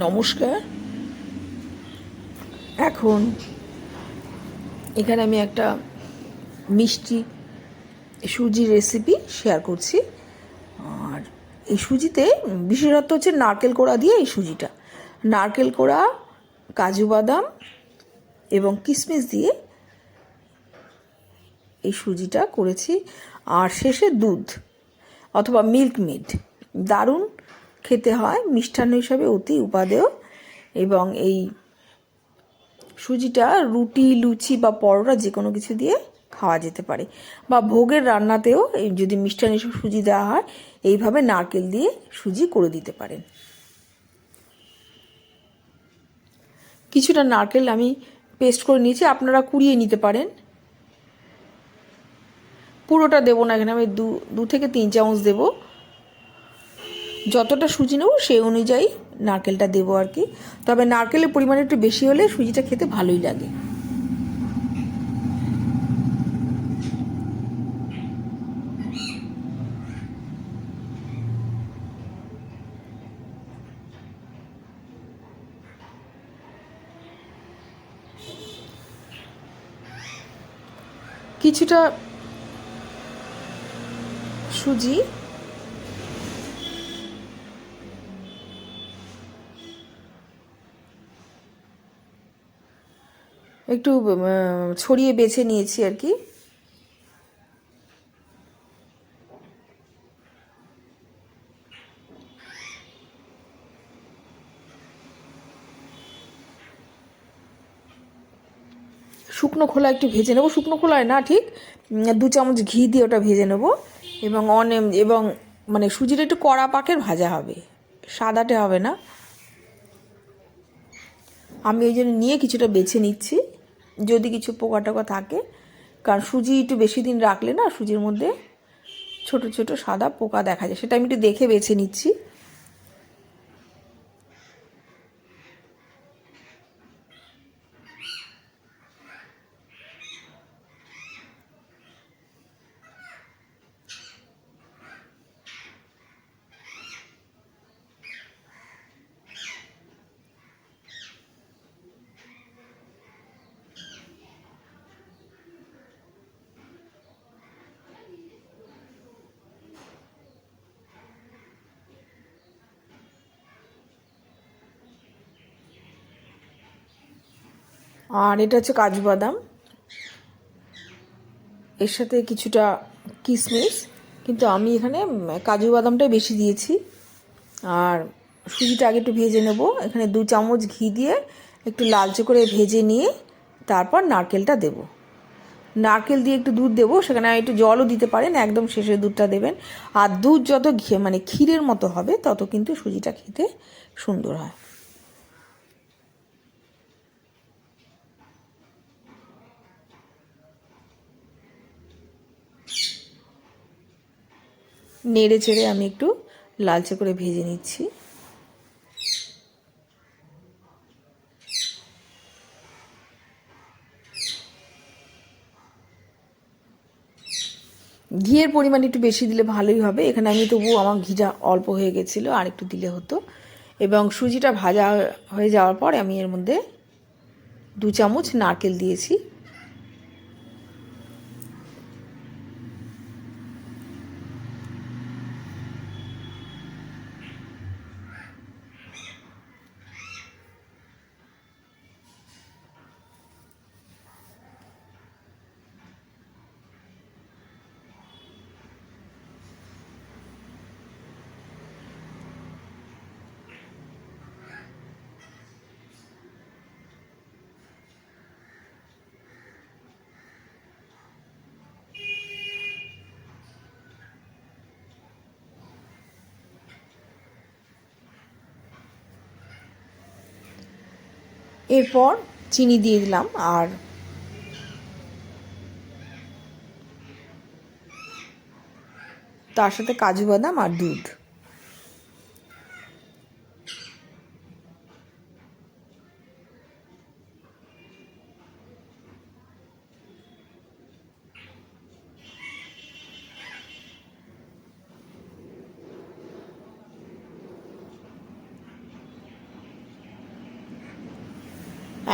নমস্কার। এখন এখানে আমি একটা মিষ্টি সুজির রেসিপি শেয়ার করছি। আর এই সুজিতে বিশেষত্ব হচ্ছে নারকেল কোড়া দিয়ে এই সুজিটা। নারকেল কোড়া, কাজু বাদাম এবং কিশমিশ দিয়ে এই সুজিটা করেছি। আর শেষে দুধ অথবা মিল্ক মিড দারুণ খেতে হয়, মিষ্টান্ন হিসাবে অতি উপাদেয়। এবং এই সুজিটা রুটি, লুচি বা পরোটা যে কোনো কিছু দিয়ে খাওয়া যেতে পারে। বা ভোগের রান্নাতেও যদি মিষ্টান্ন হিসেবে সুজি দেওয়া হয়, এইভাবে নারকেল দিয়ে সুজি করে দিতে পারেন। কিছুটা নারকেল আমি পেস্ট করে নিয়েছি, আপনারা কুড়িয়ে নিতে পারেন। পুরোটা দেবো না, এখানে আমি দু দু থেকে তিন চামচ দেবো। যতটা সুজি নেব সেই অনুযায়ী নারকেলটা দেবো আর কি। তবে নারকেলের পরিমাণ একটু বেশি হলে সুজিটা খেতে ভালোই লাগে। কিছুটা সুজি একটু ছড়িয়ে বেছে নিয়েছি আর কি। শুকনো খোলা একটু ভেজে নেব। শুকনো খোলায় না, ঠিক? দু চামচ ঘি দিয়ে ওটা ভেজে নেব। এবং অনেক এবং মানে সুজিটা একটু কড়া পাকের ভাজা হবে। সাদাটে হবে না। আমি ওই জন্য নিয়ে কিছুটা বেছে নিচ্ছি। যদি কিছু পোকা টোকা থাকে, কারণ সুজি একটু বেশি দিন রাখলে না সুজির মধ্যে ছোট ছোট সাদা পোকা দেখা যায়। সেটা আমি একটু দেখে বেছে নিচ্ছি। আর এটা হচ্ছে কাজু বাদাম। এর সাথে কিছুটা কিশমিশ কিন্তু আমি এখানে কাজু বাদামটাই বেশি দিয়েছি। আর সুজিটা আগে একটু ভেজে নেব। এখানে দু চামচ ঘি দিয়ে একটু লালচে করে ভেজে নিয়ে তারপর নারকেলটা দেব। নারকেল দিয়ে একটু দুধ দেবো, সেখানে একটু জলও দিতে পারেন, একদম শেষে দুধটা দেবেন। আর দুধ যত ঘি মানে ক্ষীরের মতো হবে, তত কিন্তু সুজিটা খেতে সুন্দর হয়। নেড়ে চেড়ে আমি একটু লালচে করে ভেজে নিচ্ছি। ঘিয়ের পরিমাণ একটু বেশি দিলে ভালোই হবে। এখানে আমি তবু আমার ঘিটা অল্প হয়ে গেছিল, আর একটু দিলে হতো। এবং সুজিটা ভাজা হয়ে যাওয়ার পর আমি এর মধ্যে দু চামচ নারকেল দিয়েছি। এরপর চিনি দিয়ে দিলাম আর তার সাথে কাজু বাদাম আর দুধ।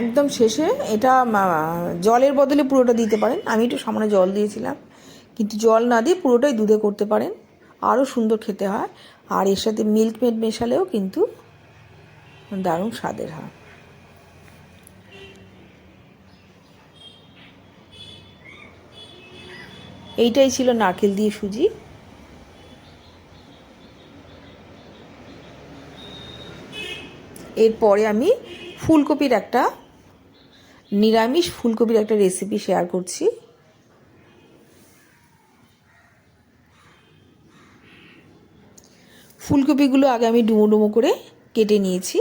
একদম শেষে এটা জলের বদলে পুরোটা দিতে পারেন। আমি একটু সামনে জল দিয়েছিলাম। কিন্তু জল না দিয়ে পুরোটাই দুধে করতে পারেন। আরও সুন্দর খেতে হয়। আর এর সাথে মিল্ক মেড মেশালেও কিন্তু দারুণ স্বাদের হয়। এইটাই ছিল নারকেল দিয়ে সুজি। এরপরে আমি ফুলকপির একটা নিরামিষ ফুলকপির একটা রেসিপি শেয়ার করছি। ফুলকপিগুলো আগে আমি ডুমো ডুমো করে কেটে নিয়েছি।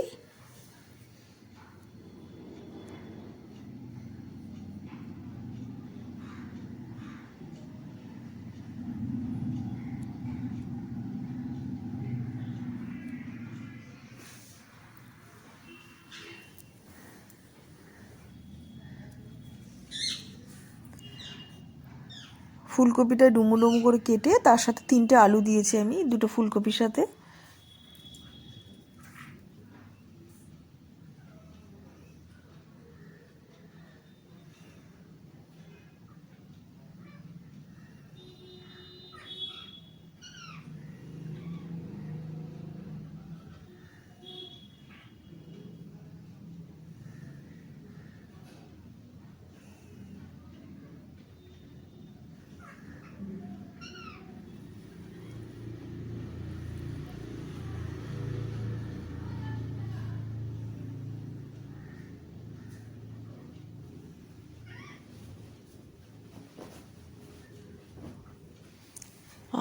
ফুলকপিটা ডুমো ডুমো করে কেটে তার সাথে তিনটে আলু দিয়েছি আমি দুটো ফুলকপির সাথে।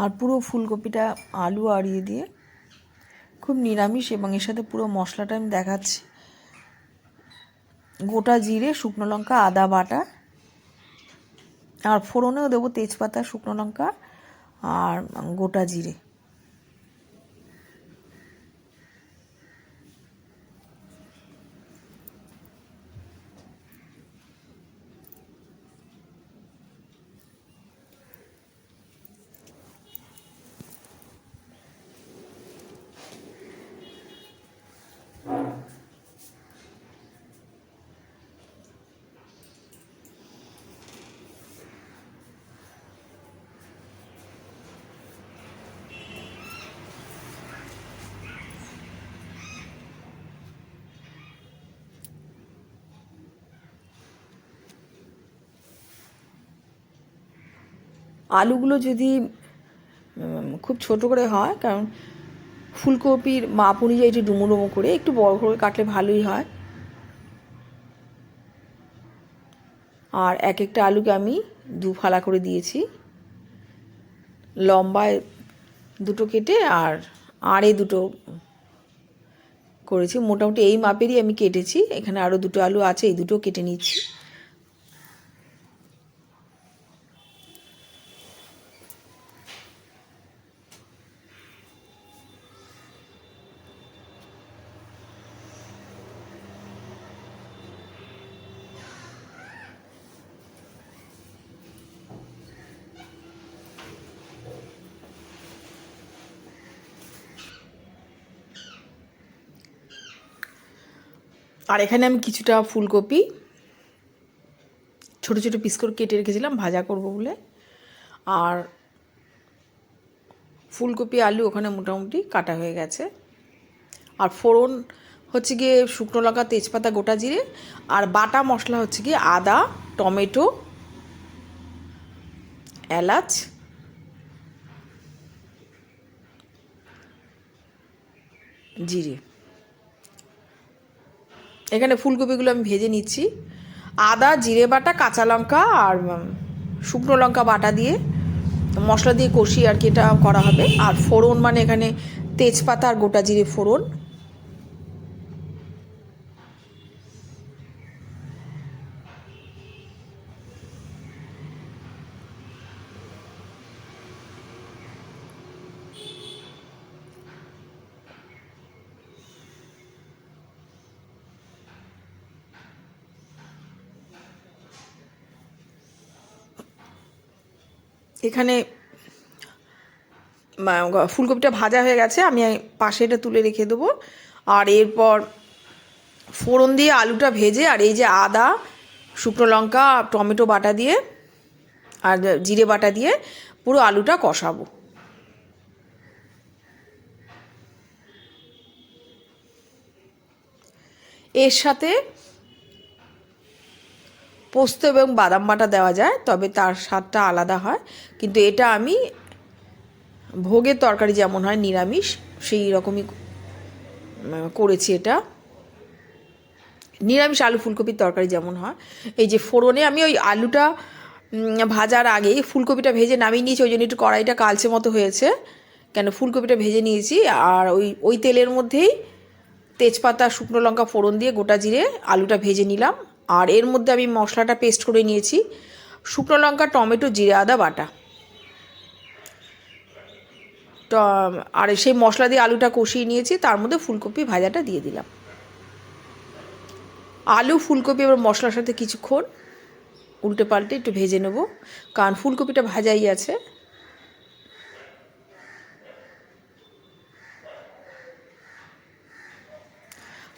আর পুরো ফুলকপিটা আলু আড়িয়ে দিয়ে খুব নিরামিষ এবং এর সাথে পুরো মশলাটা আমি দেখাচ্ছি। গোটা জিরে, শুকনো লঙ্কা, আদা বাটা আর ফোড়নেও দেবো তেজপাতা, শুকনো লঙ্কা আর গোটা জিরে। আলুগুলো যদি খুব ছোট করে হয়, কারণ ফুলকপির মাপ অনুযায়ী একটু ডুমো ডুমো করে একটু বড় করে কাটলে ভালোই হয়। আর এক একটা আলুকে আমি দু ফালা করে দিয়েছি। লম্বায় দুটো কেটে আর আড়ে দুটো করেছি। মোটামুটি এই মাপেরই আমি কেটেছি। এখানে আরও দুটো আলু আছে, এই দুটো কেটে নিচ্ছি। আর এখানে আমি কিছুটা ফুলকপি, ছোট ছোট পিস করে কেটে রেখেছিলাম, ভাজা করব বলে। আর ফুলকপি, আলু ওখানে মোটামুটি কাটা হয়ে গেছে। আর ফোড়ন হচ্ছে গিয়ে শুকনো লঙ্কা, তেজপাতা, গোটা জিরে, আর বাটা মশলা হচ্ছে গিয়ে আদা, টমেটো, এলাচ, জিরে। এখানে ফুলকপিগুলো আমি ভেজে নিচ্ছি। আদা, জিরে বাটা, কাঁচা লঙ্কা আর শুকনো লঙ্কা বাটা দিয়ে মশলা দিয়ে কষি আর কি এটা করা হবে। আর ফোড়ন মানে এখানে তেজপাতা আর গোটা জিরে ফোড়ন। এখানে ফুলকপিটা ভাজা হয়ে গেছে, আমি পাশে এটা তুলে রেখে দেবো। আর এরপর ফোড়ন দিয়ে আলুটা ভেজে, আর এই যে আদা, শুকনো লঙ্কা, টমেটো বাটা দিয়ে, আর জিরে বাটা দিয়ে পুরো আলুটা কষাবো। এর সাথে পোস্ত এবং বাদাম বাটা দেওয়া যায়, তবে তার স্বাদটা আলাদা হয়। কিন্তু এটা আমি ভোগের তরকারি যেমন হয়, নিরামিষ, সেই রকমই করেছি এটা। নিরামিষ আলু ফুলকপির তরকারি যেমন হয়। এই যে ফোড়নে আমি ওই আলুটা ভাজার আগেই ফুলকপিটা ভেজে নামিয়ে নিয়েছি, ওই জন্য একটু কড়াইটা কালচে মতো হয়েছে। কেন ফুলকপিটা ভেজে নিয়েছি, আর ওই ওই তেলের মধ্যেই তেজপাতা, শুকনো লঙ্কা ফোড়ন দিয়ে গোটা জিরে আলুটা ভেজে নিলাম। আর এর মধ্যে আমি মশলাটা পেস্ট করে নিয়েছি। শুকনো লঙ্কা, টমেটো, জিরে, আদা, বাটা। আর সেই মশলা দিয়ে আলুটা কষিয়ে নিয়েছি, তার মধ্যে ফুলকপি ভাজাটা দিয়ে দিলাম। আলু, ফুলকপি, এবার মশলার সাথে কিছুক্ষণ উল্টে পাল্টে একটু ভেজে নেব। কারণ ফুলকপিটা ভাজাই আছে।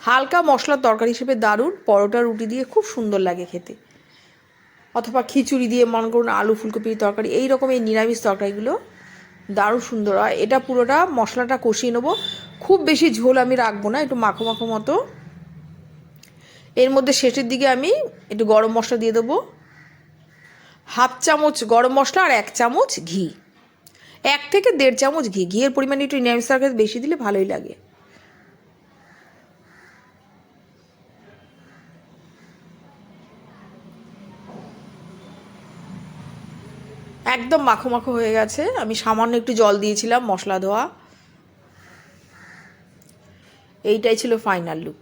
হালকা মশলার তরকারি হিসেবে দারুণ, পরোটা, রুটি দিয়ে খুব সুন্দর লাগে খেতে। অথবা খিচুড়ি দিয়ে মনে করুন আলু ফুলকপির তরকারি এই রকম এই নিরামিষ তরকারিগুলো দারুণ সুন্দর হয়। এটা পুরোটা মশলাটা কষিয়ে নেব। খুব বেশি ঝোল আমি রাখব না, একটু মাখো মাখো মতো। এর মধ্যে শেষের দিকে আমি একটু গরম মশলা দিয়ে দেবো। হাফ চামচ গরম মশলা আর এক চামচ ঘি। এক থেকে দেড় চামচ ঘি। ঘিয়ের পরিমাণ একটু নিরামিষ তরকারি বেশি দিলে ভালোই লাগে। একদম মাখো মাখো হয়ে গেছে। আমি সামান্য একটু জল দিয়েছিলাম, মশলা ধোয়া। এইটাই ছিল ফাইনাল লুক